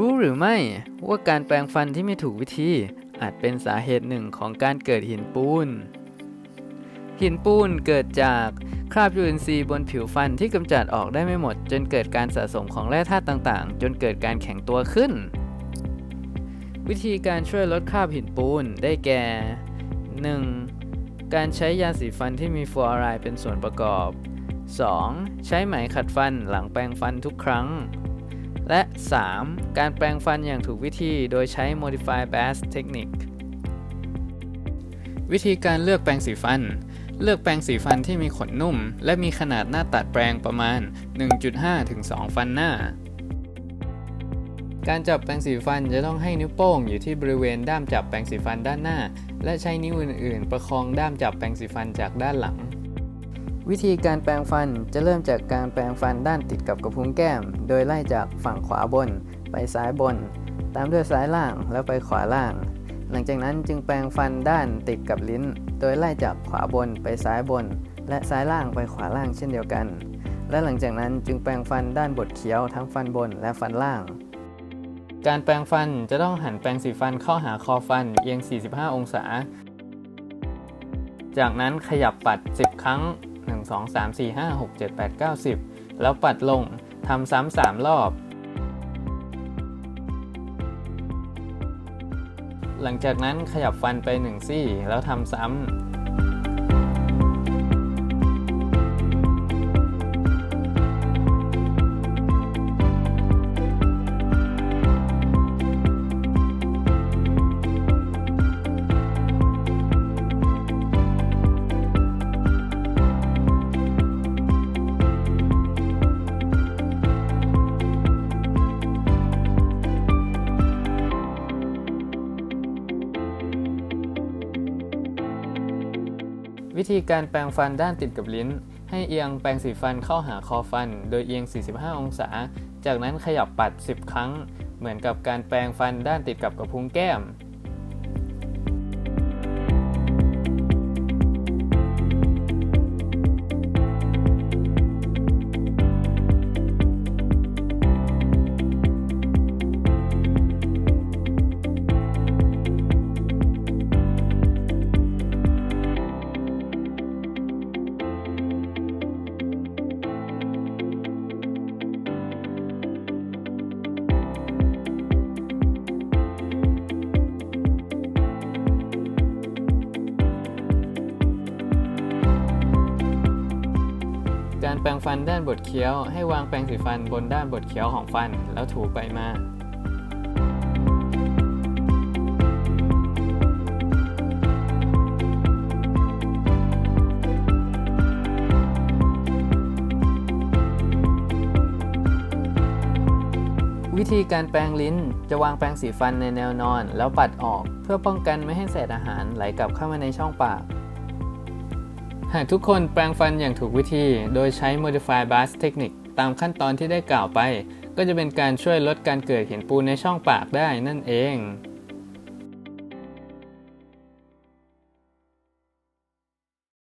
รู้หรือไม่ว่าการแปรงฟันที่ไม่ถูกวิธี อาจเป็นสาเหตุหนึ่งของการเกิดหินปูน หินปูนเกิดจากคราบจุลินทรีบนผิวฟันที่กำจัดออกได้ไม่หมด จนเกิดการสะสมของแร่ธาตุต่างๆ จนเกิดการแข็งตัวขึ้น วิธีการช่วยลดคราบหินปูนได้แก่ 1. การใช้ยาสีฟันที่มีฟลูออไรด์เป็นส่วนประกอบ 2. ใช้ไหมขัดฟันหลังแปรงฟันทุกครั้ง และ 3. การแปรงฟันอย่างถูกวิธีโดยใช้ Modify Bass Technique วิธีการเลือกแปรงสีฟัน เลือกแปรงสีฟันที่มีขนนุ่ม และมีขนาดหน้าตัดแปรงประมาณ 1.5 ถึง 2 ฟันหน้า การจับแปรงสีฟันจะต้องให้นิ้วโป้งอยู่ที่บริเวณด้ามจับแปรงสีฟันด้านหน้า และใช้นิ้วอื่น ๆ ประคองด้ามจับแปรงสีฟันจากด้านหลัง วิธีการแปรงฟันจะเริ่มจากการแปรงฟันด้านติดกับกระพุ้งแก้ม โดยไล่จากฝั่งขวาบน ไปซ้ายบน ตามด้วยซ้ายล่างแล้วไปขวาล่าง หลังจากนั้นจึงแปรงฟันด้านติดกับลิ้น โดยไล่จากขวาบนไปซ้ายบน และซ้ายล่างไปขวาล่างเช่นเดียวกัน และหลังจากนั้นจึงแปรงฟันด้านบดเคี้ยวทั้งฟันบนและฟันล่าง การแปรงฟันจะต้องหันแปรงสีฟันเข้าหาคอฟันเอียง 45 องศา จากนั้นขยับปัด 10 ครั้ง 1 2 3 4 5 6 7 8 9 10 แล้วปัดลงทำซ้ำ3รอบ หลังจากนั้นขยับฟันไป 1 ซี่ แล้วทำซ้ำ วิธีการแปรงฟันด้านติดกับลิ้น ให้เอียงแปรงสีฟันเข้าหาคอฟัน โดยเอียง 45 องศา จากนั้นขยับปัด 10 ครั้ง เหมือนกับการแปรงฟันด้านติดกับกระพุ้งแก้ม แปรงฟันด้านบดเคี้ยว ให้วางแปรงสีฟันบนด้านบดเคี้ยวของฟัน แล้วถูไปมาวิธีการแปรงลิ้นจะวางแปรงสีฟันในแนวนอน แล้วปัดออกเพื่อป้องกันไม่ให้เศษอาหารไหลกลับเข้ามาในช่องปาก หากทุกคนแปรงฟันอย่างถูกวิธี โดยใช้ Modify Bus Technique ตามขั้นตอนที่ได้กล่าวไป ก็จะเป็นการช่วยลดการเกิดหินปูนในช่องปากได้นั่นเอง